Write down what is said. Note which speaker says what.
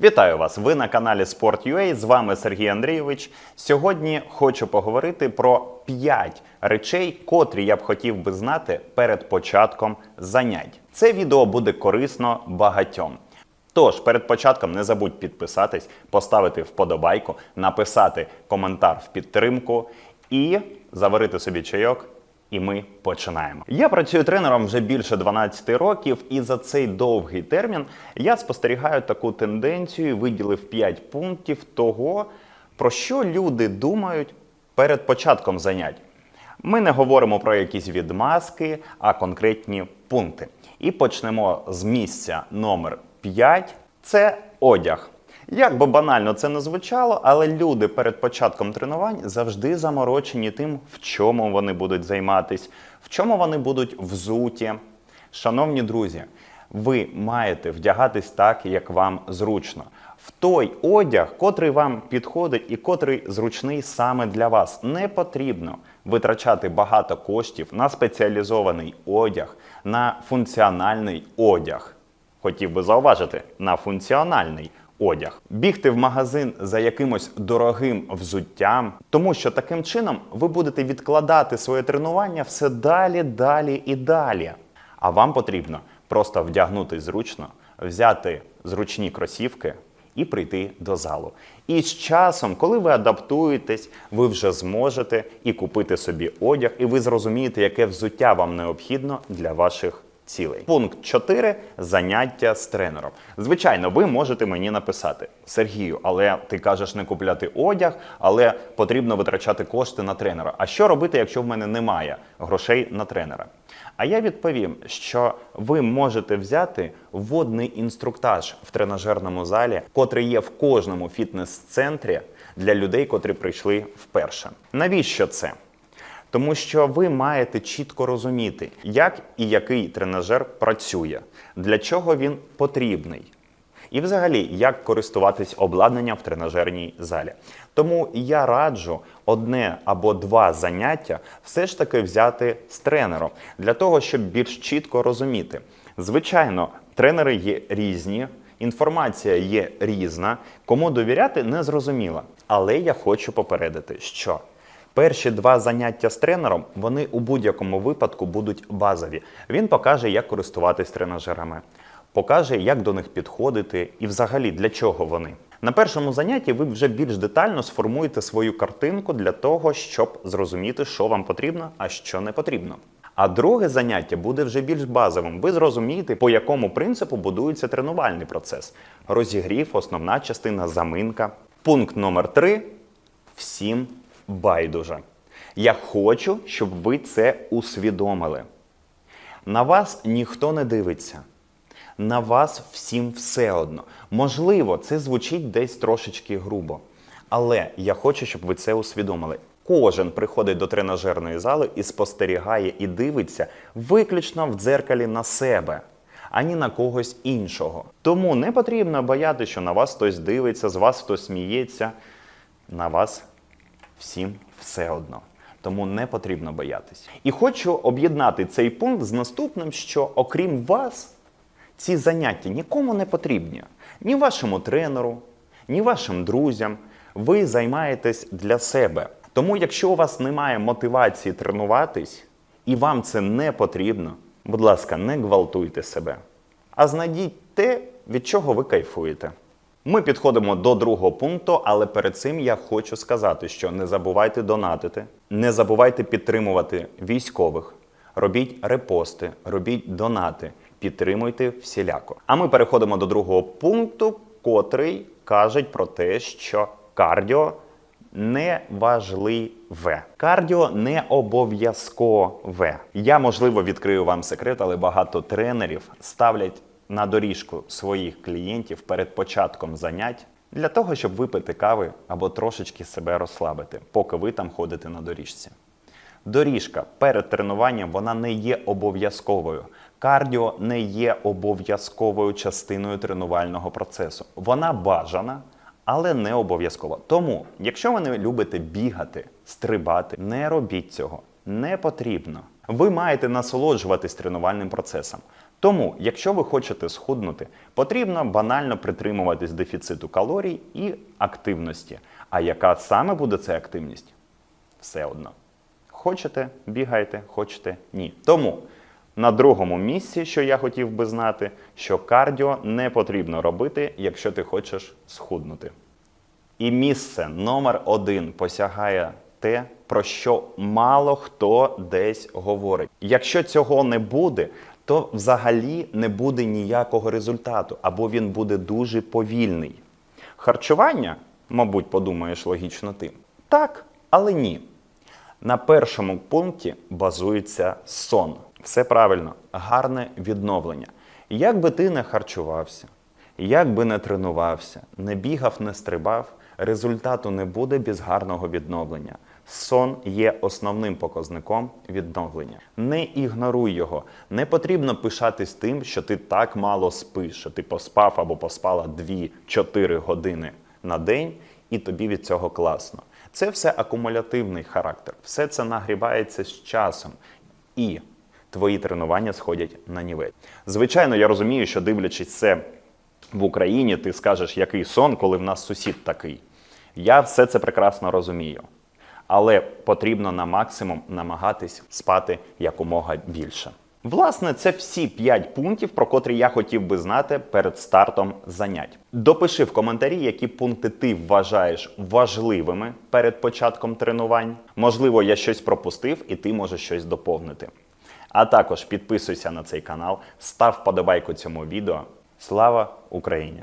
Speaker 1: Вітаю вас! Ви на каналі Sport.ua, З вами Сергій Андрійович. Сьогодні хочу поговорити про 5 речей, котрі я б хотів би знати перед початком занять. Це відео буде корисно багатьом. Тож перед початком не забудь підписатись, поставити вподобайку, написати коментар в підтримку і заварити собі чайок. І ми починаємо. Я працюю тренером вже більше 12 років, і за цей довгий термін я спостерігаю таку тенденцію, виділив 5 пунктів того, про що люди думають перед початком занять. Ми не говоримо про якісь відмазки, а конкретні пункти. І почнемо з місця номер 5 це одяг. Як би банально це не звучало, але люди перед початком тренувань завжди заморочені тим, в чому вони будуть займатись, в чому вони будуть взуті. Шановні друзі, ви маєте вдягатись так, як вам зручно. В той одяг, котрий вам підходить і котрий зручний саме для вас. Не потрібно витрачати багато коштів на спеціалізований одяг, на функціональний одяг. Хотів би зауважити на функціональний одяг, бігти в магазин за якимось дорогим взуттям, тому що таким чином ви будете відкладати своє тренування все далі, далі і далі. А вам потрібно просто вдягнути зручно, взяти зручні кросівки і прийти до залу. І з часом, коли ви адаптуєтесь, ви вже зможете і купити собі одяг, і ви зрозумієте, яке взуття вам необхідно для ваших цілей. Пункт 4. заняття з тренером. Звичайно, ви можете мені написати Сергію, але ти кажеш не купляти одяг, але потрібно витрачати кошти на тренера. А що робити, якщо в мене немає грошей на тренера? А я відповім, що ви можете взяти водний інструктаж в тренажерному залі, котрий є в кожному фітнес-центрі для людей, котрі прийшли вперше. Навіщо це? Тому що ви маєте чітко розуміти, як і який тренажер працює, для чого він потрібний. І взагалі, як користуватись обладнанням в тренажерній залі. Тому я раджу одне або два заняття все ж таки взяти з тренером для того, щоб більш чітко розуміти. Звичайно, тренери є різні, інформація є різна, кому довіряти не зрозуміло. Але я хочу попередити, що Перші два заняття з тренером вони у будь-якому випадку будуть базові. Він покаже, як користуватись тренажерами, покаже, як до них підходити і взагалі для чого вони. На першому занятті ви вже більш детально сформуєте свою картинку для того, щоб зрозуміти, що вам потрібно, а що не потрібно. А друге заняття буде вже більш базовим. Ви зрозумієте, по якому принципу будується тренувальний процес. Розігрів, основна частина, заминка. Пункт номер три. Всім байдуже. Я хочу, щоб ви це усвідомили. На вас ніхто не дивиться. На вас всім все одно. Можливо, це звучить десь трошечки грубо. Але я хочу, щоб ви це усвідомили. Кожен приходить до тренажерної зали і спостерігає і дивиться виключно в дзеркалі на себе, ані на когось іншого. Тому не потрібно боятися, що на вас хтось дивиться, з вас хтось сміється. На вас всім все одно. Тому не потрібно боятись. І хочу об'єднати цей пункт з наступним, що окрім вас, ці заняття нікому не потрібні. Ні вашому тренеру, ні вашим друзям. Ви займаєтесь для себе. Тому, якщо у вас немає мотивації тренуватись і вам це не потрібно, будь ласка, не гвалтуйте себе. А знайдіть те, від чого ви кайфуєте. Ми підходимо до другого пункту, але перед цим я хочу сказати, що не забувайте донатити, не забувайте підтримувати військових, робіть репости, робіть донати, підтримуйте всіляко. А ми переходимо до другого пункту, котрий каже про те, що кардіо не важливе. Кардіо не обов'язкове. Я можливо відкрию вам секрет, але багато тренерів ставлять на доріжку своїх клієнтів перед початком занять для того, щоб випити кави або трошечки себе розслабити, поки ви там ходите на доріжці. Доріжка перед тренуванням вона не є обов'язковою. Кардіо не є обов'язковою частиною тренувального процесу. Вона бажана, але не обов'язкова. Тому, якщо ви не любите бігати, стрибати, не робіть цього. Не потрібно. Ви маєте насолоджуватись тренувальним процесом. Тому, якщо ви хочете схуднути, потрібно банально притримуватись дефіциту калорій і активності. А яка саме буде ця активність? Все одно. Хочете, бігайте, хочете ні. Тому на другому місці, що я хотів би знати, що кардіо не потрібно робити, якщо ти хочеш схуднути. І місце номер один посягає те, про що мало хто десь говорить. Якщо цього не буде, то взагалі не буде ніякого результату, або він буде дуже повільний. Харчування, мабуть, подумаєш логічно ти. Так, але ні. На першому пункті базується сон. Все правильно, гарне відновлення. Як би ти не харчувався, як би не тренувався, не бігав, не стрибав, результату не буде без гарного відновлення. Сон є основним показником відновлення. Не ігноруй його. Не потрібно пишатись тим, що ти так мало спиш, що ти поспав або поспала 2-4 години на день, і тобі від цього класно. Це все акумулятивний характер, все це нагрівається з часом. І твої тренування сходять на нівець. Звичайно, я розумію, що дивлячись це в Україні, ти скажеш, який сон, коли в нас сусід такий. Я все це прекрасно розумію. Але потрібно на максимум намагатись спати якомога більше. Власне, це всі 5 пунктів, про котрі я хотів би знати перед стартом занять. Допиши в коментарі, які пункти ти вважаєш важливими перед початком тренувань. Можливо, я щось пропустив і ти можеш щось доповнити. А також підписуйся на цей канал, став вподобайку цьому відео. Слава Україні!